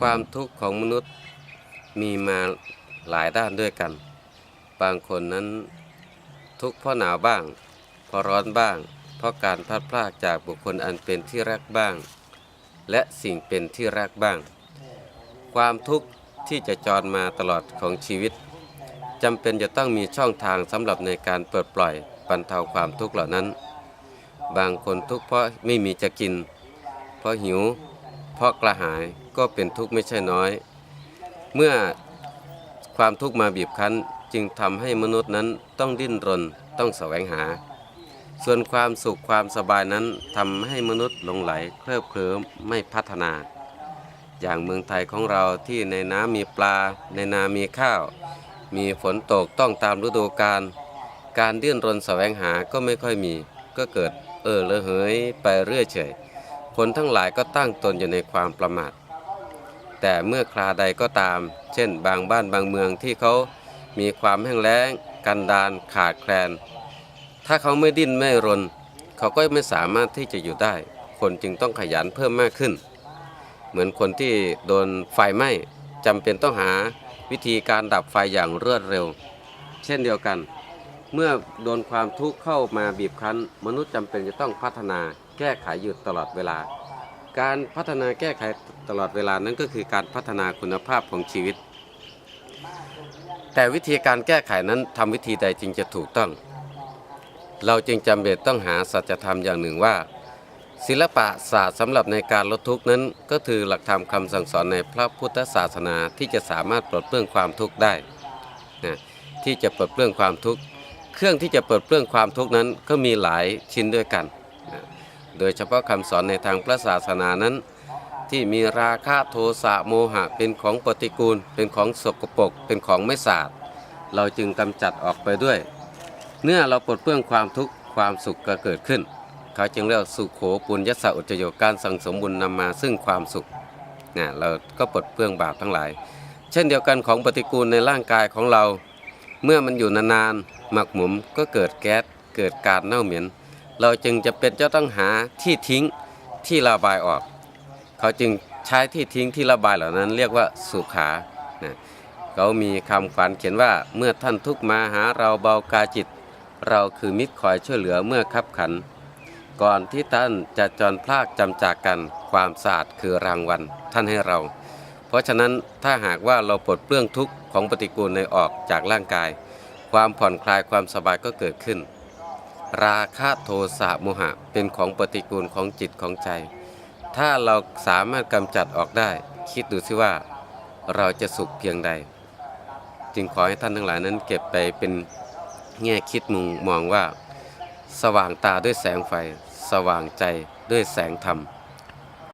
ความทุกข์ของมนุษย์มีมาหลายด้านด้วยกัน บางคนนั้นทุกข์เพราะหนาวบ้าง เพราะร้อนบ้าง เพราะการพลัดพรากจากบุคคลอันเป็นที่รักบ้าง และสิ่งเป็นที่รักบ้าง ความทุกข์ที่จะจรมาตลอดของชีวิตจำเป็นจะต้องมีช่องทางสำหรับในการเปิดปล่อยบรรเทาความทุกข์เหล่านั้น บางคนทุกข์เพราะไม่มีจะกิน เพราะหิว เพราะกระหายก็เป็นทุกข์ไม่ใช่น้อย เมื่อความทุกข์มาบีบคั้นจึงทำให้มนุษย์นั้นต้องดิ้นรนต้องแสวงหา ส่วนความสุขความสบายนั้นทำให้มนุษย์หลงไหลเคลิบเคลิ้มไม่พัฒนา อย่างเมืองไทยของเราที่ในน้ำมีปลา ในนามีข้าว มีฝนตกต้องตามฤดูกาลการดิ้นรนแสวงหาก็ไม่ค่อยมี ก็เกิดเออระเหยไปเรื่อยเฉย คนทั้งหลายก็ตั้งตนอยู่ในความประมาท แต่เมื่อคราใดก็ตาม เช่น บางบ้านบางเมืองที่เขามีความแห้งแล้ง กันดานขาดแคลน ถ้าเขาไม่ดิ้นไม่รน เขาก็ไม่สามารถที่จะอยู่ได้ คนจึงต้องขยันเพิ่มมากขึ้น เหมือนคนที่โดนไฟไหม้จำเป็นต้องหาวิธีการดับไฟอย่างรวดเร็ว เช่นเดียวกัน เมื่อโดนความทุกข์เข้ามาบีบคั้น มนุษย์จำเป็นจะต้องพัฒนา แก้ไขอยู่ตลอดเวลา การพัฒนาแก้ไขตลอดเวลานั้นก็คือการพัฒนาคุณภาพของชีวิต แต่วิธีการแก้ไขนั้นทำวิธีใดจึงจะถูกต้อง เราจึงจำเป็นต้องหาสัจธรรมอย่างหนึ่งว่า ศิลปะศาสตร์สำหรับในการลดทุกข์นั้น ก็คือหลักธรรมคำสั่งสอนในพระพุทธศาสนาที่จะสามารถปลดเปลื้องความทุกข์ได้นะที่จะปลดเปลื้องความทุกข์ เครื่องที่จะปลดเปลื้องความทุกข์นั้นก็มีหลายชิ้นด้วยกันนะ โดยเฉพาะคำสอนในทางพระศาสนานั้น ที่มีราคะโทสะโมหะเป็นของปฏิกูล เป็นของสกปรกเป็นของไม่สะอาดเราจึงกำจัดออกไปด้วย เมื่อเราปลดเปลื้องความทุกข์ความสุขก็เกิดขึ้น เขาจึงเรียกสุขโขปุญญสะอุจโยการสังสมบุญนำมาซึ่งความสุขนะเราก็ปลดเปลื้องบาปทั้งหลาย เช่นเดียวกันของปฏิกูลในร่างกายของเรา เมื่อมันอยู่นานๆหมักหมมก็เกิดแก๊สเกิดการเน่าเหม็น เราจึงจะเป็นจะต้องหาที่ทิ้งที่ระบายออก เขาจึงใช้ที่ทิ้งที่ระบายเหล่านั้น เรียกว่าสุขานะเขามีคำขวัญเขียนว่าเมื่อท่านทุกมาหาเราเบากาจิต เราคือมิตรคอยช่วยเหลือเมื่อคับขัน ก่อนที่ท่านจะจรพลากจำจากกันความสะอาดคือรางวัลท่านให้เรา เพราะฉะนั้นถ้าหากว่าเราปลดเปลื้องทุกข์ของปฏิกูลในออกจากร่างกาย ความผ่อนคลายความสบายก็เกิดขึ้น ราคะโทสะโมหะเป็นของปฏิกูลของจิตของใจ ถ้าเราสามารถกำจัดออกได้ คิดดูสิว่า เราจะสุขเพียงใด จึงขอให้ท่านทั้งหลายนั้นเก็บไปเป็นแง่คิดมุงมองว่า สว่างตาด้วยแสงไฟ สว่างใจด้วยแสงธรรม